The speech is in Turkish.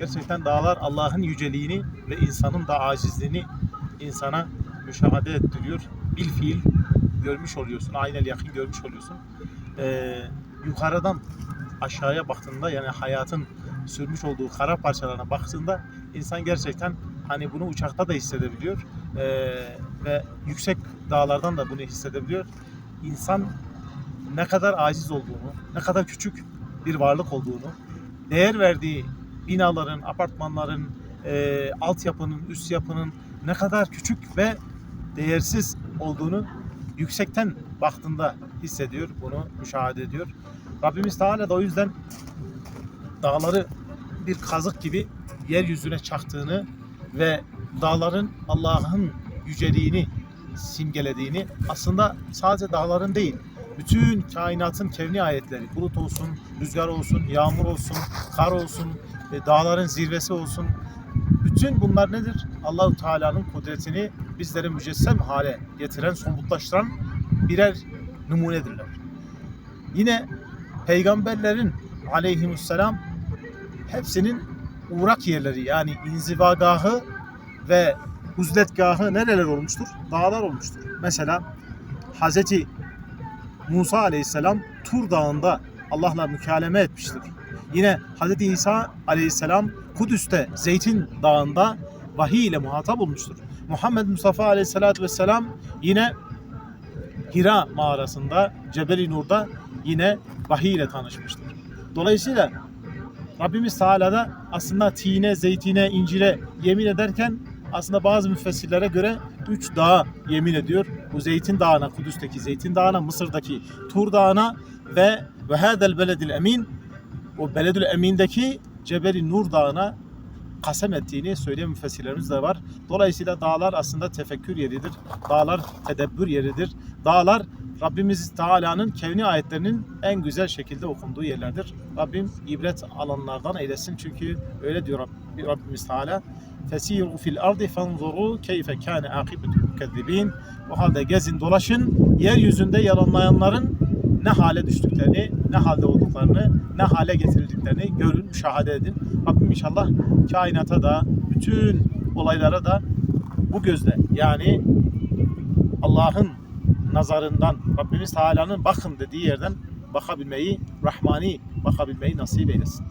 Gerçekten dağlar Allah'ın yüceliğini ve insanın da acizliğini insana müşahede ettiriyor. Bil fiil görmüş oluyorsun. Aynel yakın görmüş oluyorsun. Ee, yukarıdan aşağıya baktığında yani hayatın sürmüş olduğu kara parçalarına baktığında insan gerçekten hani bunu uçakta da hissedebiliyor. Ee, ve yüksek dağlardan da bunu hissedebiliyor. İnsan ne kadar aciz olduğunu, ne kadar küçük bir varlık olduğunu, değer verdiği binaların, apartmanların, e, altyapının, üst yapının ne kadar küçük ve değersiz olduğunu yüksekten baktığında hissediyor, bunu müşahede ediyor. Rabbimiz Teala da o yüzden dağları bir kazık gibi yeryüzüne çaktığını ve dağların Allah'ın yüceliğini simgelediğini aslında sadece dağların değil bütün kainatın kevni ayetleri bulut olsun, rüzgar olsun, yağmur olsun, kar olsun, e, dağların zirvesi olsun bütün bunlar nedir? Allahu Teala'nın kudretini bizlere mücessem hale getiren, somutlaştıran birer numunedirler. Yine peygamberlerin aleyhisselam hepsinin uğrak yerleri yani inzivagahı ve huzletgahı nereler olmuştur? Dağlar olmuştur. Mesela Hazreti Musa aleyhisselam Tur Dağı'nda Allah'la mükaleme etmiştir. Yine Hazreti İsa aleyhisselam Kudüs'te Zeytin Dağı'nda vahiy ile muhatap olmuştur. Muhammed Mustafa aleyhisselatü vesselam yine Hira mağarasında Cebel-i Nur'da yine vahiy ile tanışmıştır. Dolayısıyla Rabbimiz Teala da aslında tine, zeytine, incire yemin ederken aslında bazı müfessirlere göre üç dağa yemin ediyor. Bu Zeytin Dağı'na, Kudüs'teki Zeytin Dağı'na, Mısır'daki Tur Dağı'na ve ve hadel beledil emin o Beledül Emin'deki Cebeli Nur Dağı'na kasem ettiğini söyleyen müfessirlerimiz de var. Dolayısıyla dağlar aslında tefekkür yeridir. Dağlar tedebbür yeridir. Dağlar Rabbimiz Teala'nın kevni ayetlerinin en güzel şekilde okunduğu yerlerdir. Rabbim ibret alanlardan eylesin çünkü öyle diyor Rabb- Rabbimiz Teala. Fesiru fil ardi fanzuru keyfe kâne akibetul mukezzibin. O halde gezin dolaşın yeryüzünde yalanlayanların ne hale düştüklerini, ne halde olduklarını, ne hale getirildiklerini görün, müşahede edin. Rabbim inşallah kainata da, bütün olaylara da bu gözle yani Allah'ın nazarından, Rabbimiz Teala'nın bakın dediği yerden bakabilmeyi, Rahmani bakabilmeyi nasip eylesin.